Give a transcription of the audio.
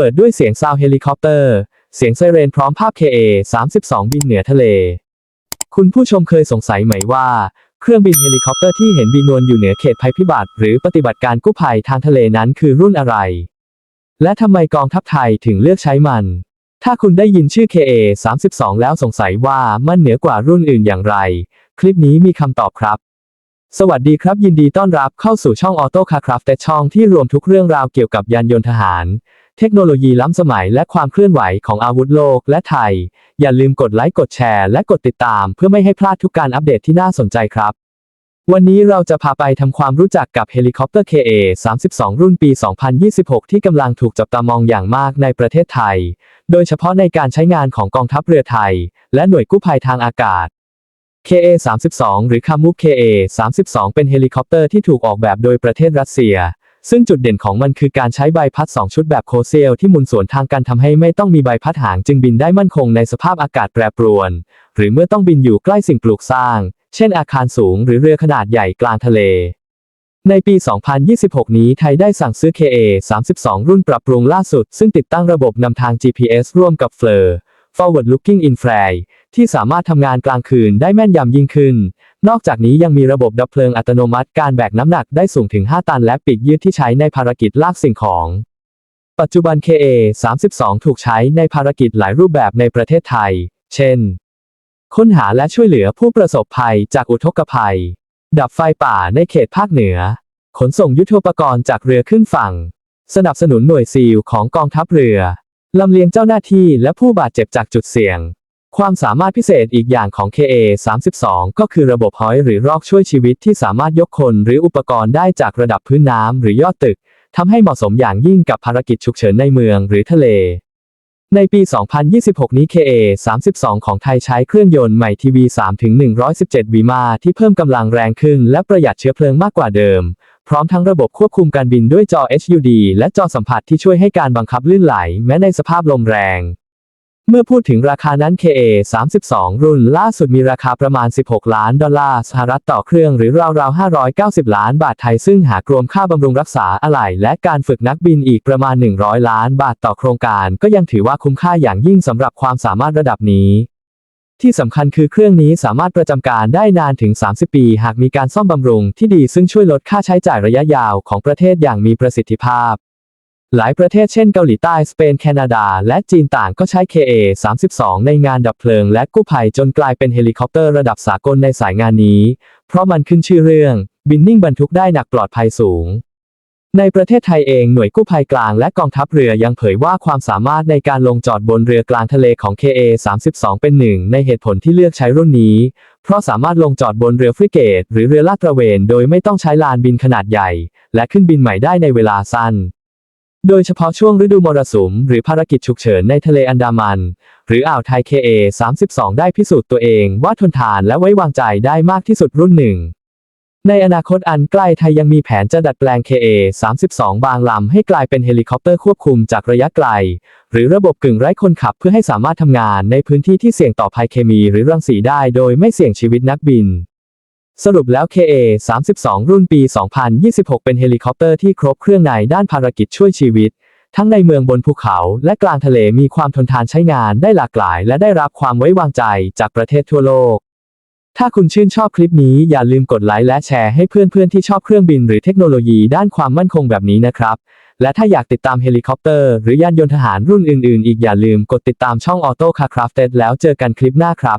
เปิดด้วยเสียงซาวเฮลิคอปเตอร์ เสียงไซเรนพร้อมภาพ KA 32 บินเหนือทะเล คุณผู้ชมเคยสงสัยไหมว่า เครื่องบินเฮลิคอปเตอร์ที่เห็นบินวนอยู่เหนือเขตภัยพิบัติหรือปฏิบัติการกู้ภัยทางทะเลนั้นคือรุ่นอะไร และทำไมกองทัพไทยถึงเลือกใช้มัน ถ้าคุณได้ยินชื่อ KA 32 แล้วสงสัยว่ามันเหนือกว่ารุ่นอื่นอย่างไร คลิปนี้มีคำตอบครับสวัสดีครับยินดีต้อนรับเข้าสู่ช่อง Auto Car Craft แต่ช่องที่รวมทุกเรื่องราวเกี่ยวกับยานยนต์ทหาร เทคโนโลยีล้ำสมัยและความเคลื่อนไหวของอาวุธโลกและไทย อย่าลืมกดไลค์กดแชร์และกดติดตามเพื่อไม่ให้พลาดทุกการอัปเดตที่น่าสนใจครับ วันนี้เราจะพาไปทำความรู้จักกับเฮลิคอปเตอร์ KA 32 รุ่นปี 2026 ที่กำลังถูกจับตามองอย่างมากในประเทศไทย โดยเฉพาะในการใช้งานของกองทัพเรือไทย และหน่วยกู้ภัยทางอากาศ KA 32หรือ Kamuk KA 32เป็นเฮลิคอปเตอร์ที่ถูกออกแบบโดยประเทศรัสเซีย ซึ่งจุดเด่นของมันคือการใช้ใบพัด 2 ชุดแบบโคเซลที่หมุนสวนทางกันทำให้ไม่ต้องมีใบพัดหางจึงบินได้มั่นคงในสภาพอากาศแปรปรวน หรือเมื่อต้องบินอยู่ใกล้สิ่งปลูกสร้าง เช่นอาคารสูงหรือเรือขนาดใหญ่กลางทะเลในปี 2026 นี้ไทยได้สั่งซื้อ KA 32 รุ่นปรับปรุงล่าสุด ซึ่งติดตั้งระบบนำทาง GPS ร่วมกับ FLIR Forward Looking Infrared ที่สามารถทำงานกลางคืนได้แม่นยำยิ่งขึ้น นอกจากนี้ยังมีระบบดับเพลิงอัตโนมัติการแบกน้ำหนักได้สูงถึง 5 ตันและปีกยืดที่ใช้ในภารกิจลากสิ่งของ ปัจจุบัน KA 32 ถูกใช้ในภารกิจหลายรูปแบบในประเทศไทย เช่น ค้นหาและช่วยเหลือผู้ประสบภัยจากอุทกภัย ดับไฟป่าในเขตภาคเหนือ ขนส่งยุทโธปกรณ์จากเรือขึ้นฝั่ง สนับสนุนหน่วยซีลของกองทัพเรือลำเลียงเจ้าหน้าที่และผู้บาดเจ็บจากจุดเสี่ยง ความสามารถพิเศษอีกอย่างของ KA 32ก็คือระบบหอยหรือรอกช่วยชีวิตที่สามารถยกคนหรืออุปกรณ์ได้จากระดับพื้นน้ำหรือยอดตึกทำให้เหมาะสมอย่างยิ่งกับภารกิจฉุกเฉินในเมืองหรือทะเล ในปี 2026 นี้ KA 32 ของไทยใช้เครื่องยนต์ใหม่ทีวี3ถึง117 วีมาที่เพิ่มกำลังแรงขึ้นและประหยัดเชื้อเพลิงมากกว่าเดิม พร้อมทั้งระบบควบคุมการบินด้วยจอ HUD และจอสัมผัสที่ช่วยให้การบังคับลื่นไหล แม้ในสภาพลมแรง เมื่อพูดถึงราคานั้น KA 32 รุ่นล่าสุดมีราคาประมาณ 16 ล้านดอลลาร์สหรัฐต่อเครื่องหรือราวๆ 590 ล้านบาทไทย ซึ่งหากรวมค่าบำรุงรักษาอะไหล่และการฝึกนักบินอีกประมาณ 100 ล้านบาทต่อโครงการ ก็ยังถือว่าคุ้มค่าอย่างยิ่งสำหรับความสามารถระดับนี้ที่สำคัญคือเครื่องนี้สามารถประจำการได้นานถึง 30 ปี หากมีการซ่อมบำรุงที่ดีซึ่งช่วยลดค่าใช้จ่ายระยะยาวของประเทศอย่างมีประสิทธิภาพ หลายประเทศเช่นเกาหลีใต้ สเปน แคนาดา และจีนต่างก็ใช้ KA 32 ในงานดับเพลิง และกู้ภัยจนกลายเป็นเฮลิคอปเตอร์ระดับสากลในสายงานนี้ เพราะมันขึ้นชื่อเรื่อง บินนิ่งบรรทุกได้หนักปลอดภัยสูง ในประเทศไทยเองหน่วยกู้ภัยกลางและกองทัพเรือยังเผยว่าความสามารถในการลงจอดบนเรือกลางทะเลของ KA 32 เป็นหนึ่งในเหตุผลที่เลือกใช้รุ่นนี้ เพราะสามารถลงจอดบนเรือฟริเกต หรือเรือลาดตระเวน โดยไม่ต้องใช้ลานบินขนาดใหญ่ และขึ้นบินใหม่ได้ในเวลาสั้น โดยเฉพาะช่วงฤดูมรสุม หรือภารกิจฉุกเฉินในทะเลอันดามัน หรืออ่าวไทย KA 32 ได้พิสูจน์ตัวเองว่าทนทานและไว้วางใจได้มากที่สุดรุ่นหนึ่ง ในอนาคตอันใกล้ไทยยังมีแผนจะดัดแปลง KA 32 บางลำให้กลายเป็นเฮลิคอปเตอร์ควบคุมจากระยะไกล หรือระบบกึ่งไร้คนขับเพื่อให้สามารถทำงานในพื้นที่ที่เสี่ยงต่อภัยเคมีหรือรังสีได้โดยไม่เสี่ยงชีวิตนักบิน สรุปแล้ว KA 32 รุ่นปี 2026 เป็นเฮลิคอปเตอร์ที่ครบเครื่องในด้านภารกิจช่วยชีวิต ทั้งในเมืองบนภูเขาและกลางทะเลมีความทนทานใช้งานได้หลากหลาย และได้รับความไว้วางใจจากประเทศทั่วโลก ถ้าคุณชื่นชอบคลิปนี้อย่าลืมกดไลค์และแชร์ให้เพื่อนๆที่ชอบเครื่องบินหรือเทคโนโลยีด้านความมั่นคงแบบนี้นะครับ และถ้าอยากติดตามเฮลิคอปเตอร์หรือยานยนต์ทหารรุ่นอื่นๆ อีกอย่าลืมกดติดตามช่อง Auto Car Crafted แล้วเจอกันคลิปหน้าครับ